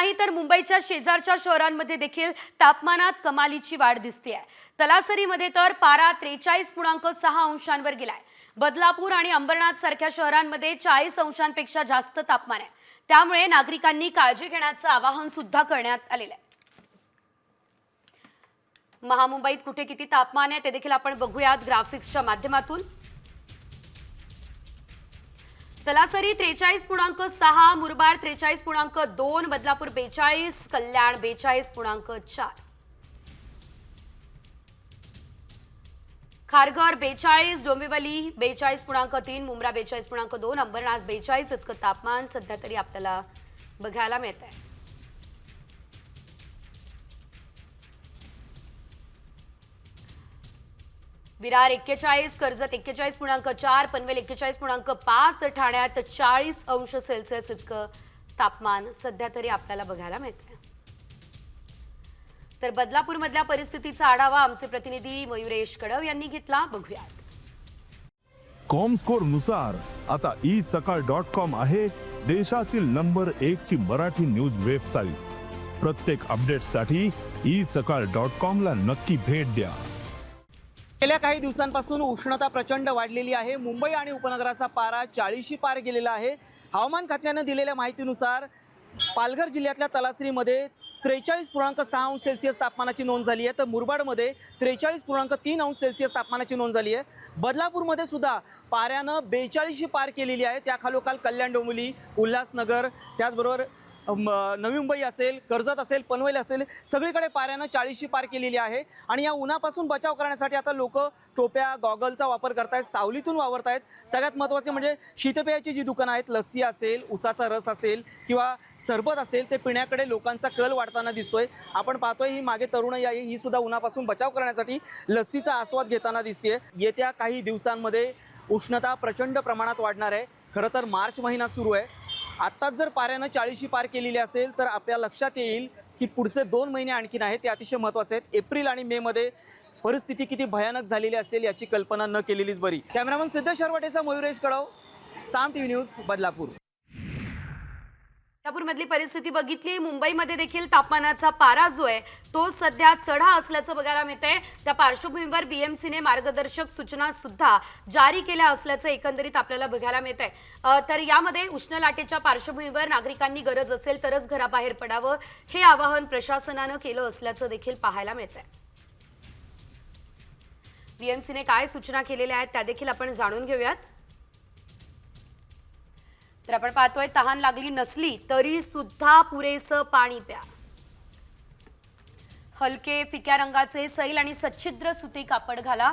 नाही तर मुंबईच्या शेजारच्या शहरांमध्ये देखील तापमानात कमालीची वाढ दिसते आहे तलासरीमध्ये तर पारा त्रेचाळीस पूर्णांक सहा अंशांवर गेलाय. बदलापूर आणि अंबरनाथ सारख्या शहरांमध्ये चाळीस अंशांपेक्षा जास्त तापमान आहे. त्यामुळे नागरिकांनी काळजी घेण्याचं आवाहन सुद्धा करण्यात आलेलं आहे. महामुंबईत कुठे किती तापमान आहे ते देखील आपण बघूयात ग्राफिक्सच्या माध्यमातून. तलासरी त्रेचाळीस पूर्णांक सहा मुरबाड त्रेचाळीस पूर्णांक दोन बदलापूर बेचाळीस कल्याण बेचाळीस पूर्णांक चार. खारघर बेचाळीस डोंबिवली बेचाळीस पूर्णांक तीन मुंब्रा बेचाळीस पूर्णांक दोन अंबरनाथ बेचाळीस इतकं तापमान सध्या तरी आपल्याला बघायला मिळत आहे विरार एक्केचाळीस कर्जत एक्केचाळीस पूर्णांक चार पनवेल एक्केचाळीस पूर्णांक पाच तर ठाण्यात चाळीस अंश सेल्सिअस इतकं तापमान सध्या तरी आपल्याला बघायला मिळतंय. तर बदलापूरमधल्या परिस्थितीचा आढावा आमचे प्रतिनिधी मयुरेश कडव यांनी घेतला. बघूयात. कॉमस्कोरनुसार आता ई सकाळ डॉट कॉम आहे देशातील नंबर एक ची मराठी न्यूज वेबसाईट प्रत्येक अपडेटसाठी ई सकाळ डॉट कॉम ला नक्की भेट द्या. गेल्या काही दिवसांपासून उष्णता प्रचंड वाढलेली आहे. मुंबई आणि उपनगराचा पारा चाळीशी पार गेलेला आहे. हवामान खात्यानं दिलेल्या माहितीनुसार पालघर जिल्ह्यातल्या तलासरीमध्ये त्रेचाळीस पूर्णांक सहा अंश सेल्सिअस तापमानाची नोंद झाली आहे. तर मुरबाडमध्ये त्रेचाळीस पूर्णांक तीन अंश सेल्सिअस तापमानाची नोंद झाली आहे. बदलापूरमध्ये सुद्धा पाऱ्यानं बेचाळीसशी पार केलेली आहे. त्या खालोखाल कल्याण डोंबिवली उल्हासनगर त्याचबरोबर नवी मुंबई असेल कर्जत असेल पनवेल असेल सगळीकडे पाऱ्यानं चाळीसशी पार केलेली आहे. आणि या उन्हापासून बचाव करण्यासाठी आता लोक टोप्या गॉगलचा वापर करतायत सावलीतून वावरतायत. सगळ्यात महत्त्वाचे म्हणजे शीतपेयाची जी दुकानं आहेत लस्सी असेल उसाचा रस असेल किंवा सरबत असेल ते पिण्याकडे लोकांचा कल वाढताना दिसतोय. आपण पाहतोय ही मागे तरुणाई आहे ही सुद्धा उन्हापासून बचाव करण्यासाठी लस्सीचा आस्वाद घेताना दिसते येत्या काही दिवसांमध्ये उष्णता प्रचंड प्रमाणात वाढणार आहे. खरं तर मार्च महिना सुरू आहे. आत्ताच जर पाऱ्यानं चाळीशी पार केलेली असेल तर आपल्या लक्षात येईल की पुढचे दोन महिने आणखीन आहेत. ते अतिशय महत्त्वाचे आहेत. एप्रिल आणि मेमध्ये परिस्थिती किती भयानक झालेली असेल याची कल्पना न केलेलीच बरी. Cameraman Siddhesh हरवटेचा Mayuresh Kalav Saam T V news Badlapur. मधली परिस्थिती बघितली. मुंबईमध्ये देखील तापमानाचा पारा जो आहे तो सध्या चढा असल्याचं बघायला मिळतंय. त्या पार्श्वभूमीवर बीएमसीने मार्गदर्शक सूचना सुद्धा जारी केल्या असल्याचं एकंदरीत आपल्याला बघायला मिळत आहे तर यामध्ये उष्ण लाटेच्या पार्श्वभूमीवर नागरिकांनी गरज असेल तरच घराबाहेर पडावं हे आवाहन प्रशासनानं केलं असल्याचं देखील पाहायला मिळत आहे बीएमसीने काय सूचना केलेल्या आहेत त्या देखील आपण जाणून घेऊयात. तर आपण पाहतोय तहान लागली नसली तरी सुद्धा पुरेसं पाणी प्या. हलके फिक्या रंगाचे सैल आणि सच्छिद्र सुती कापड घाला.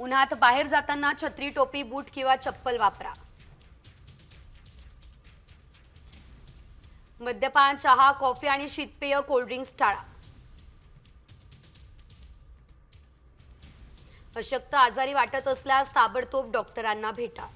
उन्हात बाहेर जाताना छत्री टोपी बूट किंवा चप्पल वापरा. मद्यपान चहा कॉफी आणि शीतपेय कोल्ड्रिंक्स टाळा. अशक्त आजारी वाटत असल्यास ताबडतोब डॉक्टरांना भेटा.